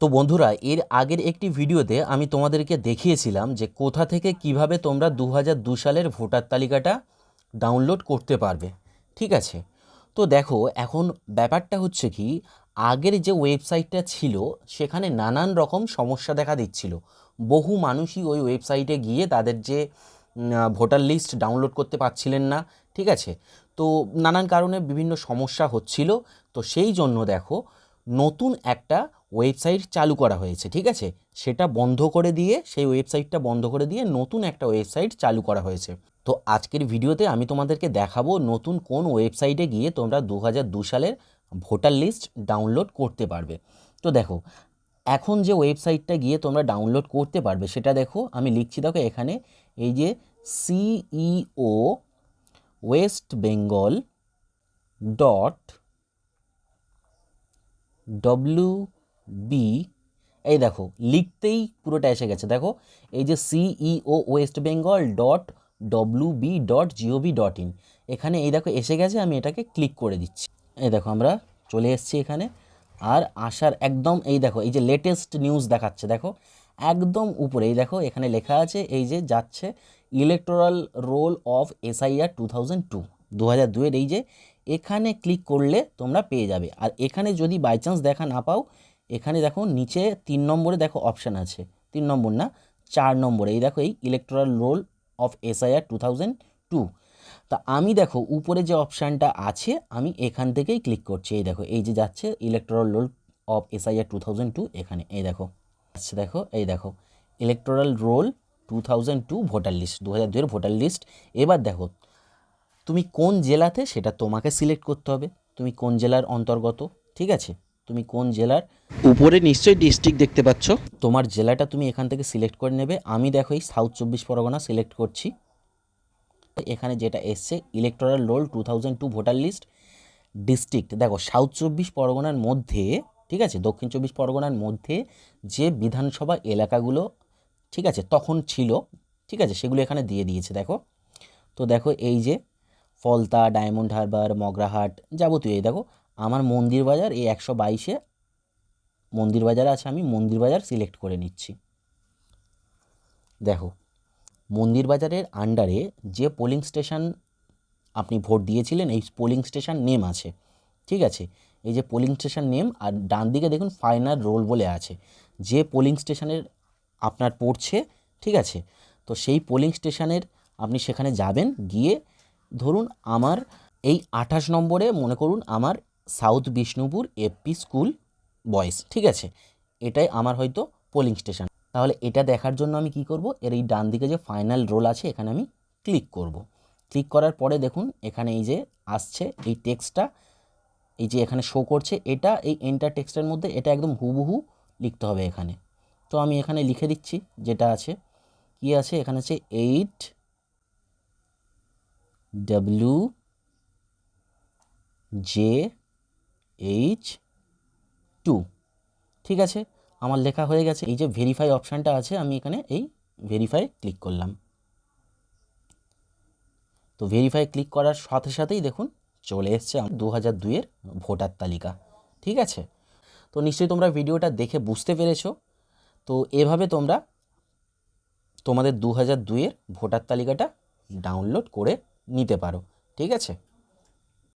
তো বন্ধুরা, এর আগের একটি ভিডিওতে আমি তোমাদেরকে দেখিয়েছিলাম যে কোথা থেকে কীভাবে তোমরা দু সালের ভোটার তালিকাটা ডাউনলোড করতে পারবে। ঠিক আছে? তো দেখো, এখন ব্যাপারটা হচ্ছে কি, আগের যে ওয়েবসাইটটা ছিল, সেখানে নানান রকম সমস্যা দেখা দিচ্ছিল। বহু মানুষই ওই ওয়েবসাইটে গিয়ে তাদের যে ভোটার লিস্ট ডাউনলোড করতে পারছিলেন না। ঠিক আছে? তো নানান কারণে বিভিন্ন সমস্যা হচ্ছিল। তো সেই জন্য দেখো, নতুন একটা ওয়েবসাইট চালু করা হয়েছে, ঠিক আছে? সেটা বন্ধ করে দিয়ে, সেই ওয়েবসাইটটা বন্ধ করে দিয়ে নতুন একটা ওয়েবসাইট চালু করা হয়েছে। তো আজকের ভিডিওতে আমি তোমাদেরকে দেখাবো নতুন কোন ওয়েবসাইটে গিয়ে তোমরা দু সালের ভোটার লিস্ট ডাউনলোড করতে পারবে। তো দেখো, এখন যে ওয়েবসাইটটা গিয়ে তোমরা ডাউনলোড করতে পারবে, সেটা দেখো, আমি লিখছি, দেখো এখানে, এই যে CEO West Bengal dot W B এই দেখো, লিখতেই পুরোটা এসে গেছে। দেখো, এই যে CEO West Bengal dot W B dot G O V dot in এখানে এই দেখো এসে গেছে, আমি এটাকে ক্লিক করে দিচ্ছি। এই দেখো, আমরা চলে এসেছি এখানে। আর আসার একদম, এই দেখো, এই যে লেটেস্ট নিউজ দেখাচ্ছে, দেখো, একদম উপরে, এই দেখো, এখানে লেখা আছে, এই যে যাচ্ছে electoral roll of SIR two thousand two দু হাজার দুয়ের এই যে, এখানে ক্লিক করলে তোমরা পেয়ে যাবে। আর এখানে যদি বাই চান্স দেখা না পাও এখানে দেখো নিচে তিন নম্বরে দেখো অপশান আছে। তিন নম্বর না? চার নম্বরে। এই দেখো এই electoral roll of SIR two thousand two তা আমি দেখো উপরে যে অপশানটা আছে, আমি এখান থেকেই ক্লিক করছি। এই দেখো, এই যে যাচ্ছে electoral roll of SIR two thousand two এখানে। এই দেখো আচ্ছা দেখো, এই দেখো electoral roll two thousand two voter list দু হাজার দুয়ের ভোটার লিস্ট এবার দেখো, তুমি কোন জেলাতে সেটা তোমাকে সিলেক্ট করতে হবে। তুমি কোন জেলার অন্তর্গত, ঠিক আছে? তুমি কোন জেলার? উপরে নিশ্চয়ই ডিস্ট্রিক্ট দেখতে পাচ্ছ। তোমার জেলাটা তুমি এখান থেকে সিলেক্ট করে নেবে। আমি দেখো এই সাউথ চব্বিশ পরগনা সিলেক্ট করছি। এখানে যেটা এসছে electoral roll two thousand two voter list district দেখো সাউথ চব্বিশ পরগনার মধ্যে ঠিক আছে? দক্ষিণ চব্বিশ পরগনার মধ্যে যে বিধানসভা এলাকাগুলো ঠিক আছে? তখন ছিল ঠিক আছে? সেগুলো এখানে দিয়ে দিয়েছে দেখো। তো দেখো এই যে ফলতা ডায়মন্ড হারবার মগরাহাট যাবতীয় এই দেখো। আমার মন্দির বাজার, এই একশো বাইশে মন্দির বাজারে আছে আমি মন্দির বাজার সিলেক্ট করে নিচ্ছি। দেখো, মন্দির বাজারের আন্ডারে যে পোলিং স্টেশন আপনি ভোট দিয়েছিলেন, এই পোলিং স্টেশন নেম আছে। ঠিক আছে? এই যে পোলিং স্টেশন নেম আর ডান দিকে দেখুন ফাইনাল রোল বলে আছে। যে পোলিং স্টেশনের আপনার পড়ছে, ঠিক আছে? তো সেই পোলিং স্টেশনের আপনি সেখানে যাবেন, গিয়ে ধরুন আমার এই আঠাশ নম্বরে মনে করুন আমার south Bishnupur A P school boys, ঠিক আছে? এটাই আমার হয়তো পোলিং স্টেশন তাহলে এটা দেখার জন্য আমি কি করব? এর এই ডান দিকে যে ফাইনাল রোল আছে, এখানে আমি ক্লিক করব। ক্লিক করার পরে দেখুন, এখানে এই যে আসছে, এই টেক্সটটা এই যে এখানে শো করছে, এটা এই এন্টার টেক্সটের মধ্যে, এটা একদম হুবহু লিখতে হবে এখানে। তো আমি এখানে লিখে দিচ্ছি যেটা আছে। কি আছে? এখানে আছে eight W J H two ঠিক আছে? আমার লেখা হয়ে গেছে। এই যে ভেরিফাই অপশানটা আছে, আমি এখানে এই ভেরিফাই ক্লিক করলাম। তো ভেরিফাই ক্লিক করার সাথে সাথেই দেখুন, চলে এসছে দু হাজার দুইয়ের ভোটার তালিকা। ঠিক আছে? তো নিশ্চয়ই তোমরা ভিডিওটা দেখে বুঝতে পেরেছ। তো এভাবে তোমরা তোমাদের দু হাজার দুইয়ের ভোটার তালিকাটা ডাউনলোড করে নিতে পারো। ঠিক আছে?